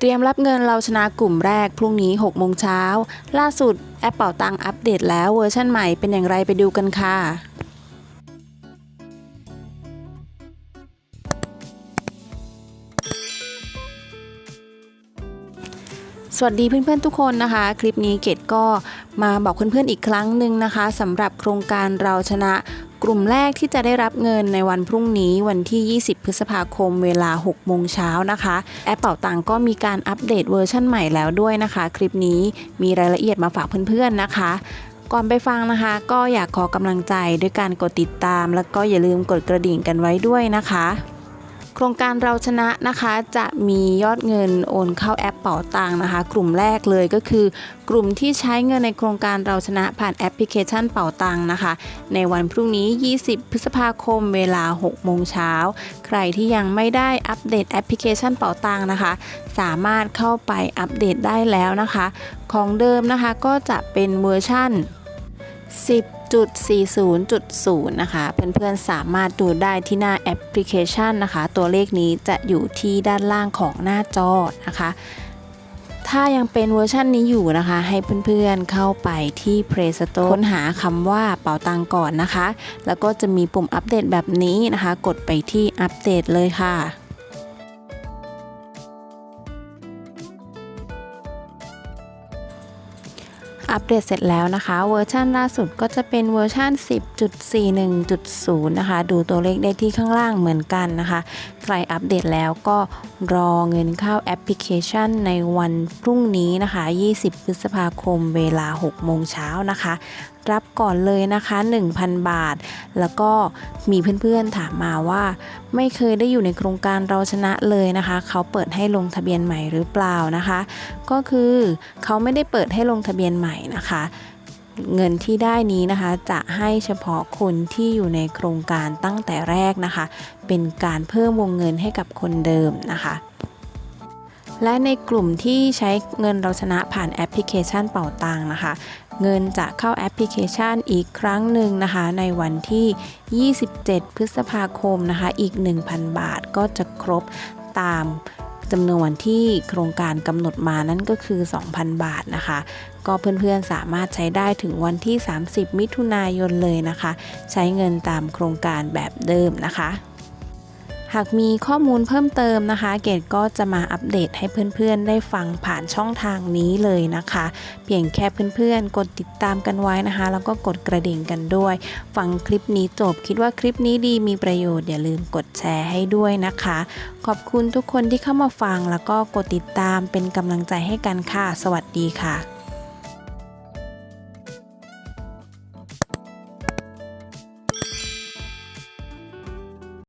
เตรียมรับเงินเราชนะกลุ่มแรกพรุ่งนี้ 6 โมงเช้า ล่าสุดแอปเป่าตังอัปเดตแล้วเวอร์ชั่นใหม่เป็นอย่างไรไปดูกันค่ะสวัสดีเพื่อนๆทุกคนนะคะ คลิปนี้เกดก็มาบอกเพื่อนๆอีกครั้งหนึ่งนะคะสำหรับโครงการเราชนะ กลุ่มแรกที่จะได้รับเงินในวันพรุ่งนี้วันที่ 20 พฤษภาคมเวลา 6 โมงเช้านะคะ แอปเป่าตังก็มีการอัปเดตเวอร์ชั่นใหม่แล้วด้วยนะคะ คลิปนี้มีรายละเอียดมาฝากเพื่อนๆนะคะ ก่อนไปฟังนะคะ ก็อยากขอกำลังใจด้วยการกดติดตาม แล้วก็อย่าลืมกดกระดิ่งกันไว้ด้วยนะคะ โครงการเราชนะนะคะจะมียอดเงินโอนเข้าแอปเป๋าตังนะคะ กลุ่มแรกเลยก็คือ กลุ่มที่ใช้เงินในโครงการเราชนะผ่านแอปพลิเคชันเป๋าตังนะคะ ในวันพรุ่งนี้ 20 พฤษภาคมเวลา 6 โมงเช้า ใครที่ยังไม่ได้อัปเดตแอปพลิเคชันเป๋าตังนะคะ สามารถเข้าไปอัปเดตได้แล้วนะคะ ของเดิมนะคะก็จะเป็นเวอร์ชั่น 10.40.0 นะคะ เพื่อนๆสามารถดูได้ที่หน้าแอปพลิเคชันนะคะ ตัวเลขนี้จะอยู่ที่ด้านล่างของหน้าจอนะคะ ถ้ายังเป็นเวอร์ชันนี้อยู่นะคะ ให้เพื่อนๆเข้าไปที่ Play Store ค้นหาคำว่าเป๋าตังก่อนนะคะ แล้วก็จะมีปุ่มอัปเดตแบบนี้นะคะ กดไปที่อัปเดตเลยค่ะ อัปเดตเสร็จแล้วนะคะ เวอร์ชันล่าสุดก็จะเป็นเวอร์ชัน10.41.0 นะคะ ดูตัวเลขได้ที่ข้างล่างเหมือนกันนะคะ ใครอัปเดตแล้วก็รอเงินเข้าแอปพลิเคชันในวันพรุ่งนี้นะคะ 20 พฤษภาคมเวลา 6 โมงเช้านะคะ รับก่อนเลยนะคะ 1,000 บาท แล้วก็มีเพื่อนๆถามมาว่า ไม่เคยได้อยู่ในโครงการเราชนะเลยนะคะ เขาเปิดให้ลงทะเบียนใหม่หรือเปล่านะคะ ก็คือเขาไม่ได้เปิดให้ลงทะเบียนใหม่นะคะเงินที่ได้นี้นะคะจะให้เฉพาะคนที่อยู่ในโครงการตั้งแต่แรกนะคะ เป็นการเพิ่มวงเงินให้กับคนเดิมนะคะ และในกลุ่มที่ใช้เงินเราชนะผ่านแอปพลิเคชันเป่าตังนะคะ เงินจะเข้าแอปพลิเคชันอีกครั้งหนึ่งนะคะ ในวันที่ 27 พฤษภาคมนะคะ อีก 1,000 บาทก็จะครบตามจำนวนที่โครงการกำหนดมานั่นก็คือ 2,000 บาทนะคะ ก็เพื่อนๆสามารถใช้ได้ถึงวันที่ 30 มิถุนายนเลยนะคะ ใช้เงินตามโครงการแบบเดิมนะคะ หากมีข้อมูลเพิ่มเติมนะคะ เกดก็จะมาอัปเดตให้เพื่อนๆ ได้ฟังผ่านช่องทางนี้เลยนะคะ เพียงแค่เพื่อนๆ กดติดตามกันไว้นะคะ แล้วก็กดกระดิ่งกันด้วย ฟังคลิปนี้จบคิดว่าคลิปนี้ดีมีประโยชน์อย่าลืมกดแชร์ให้ด้วยนะคะ ขอบคุณทุกคนที่เข้ามาฟังแล้วก็กดติดตามเป็นกำลังใจให้กันค่ะ สวัสดีค่ะ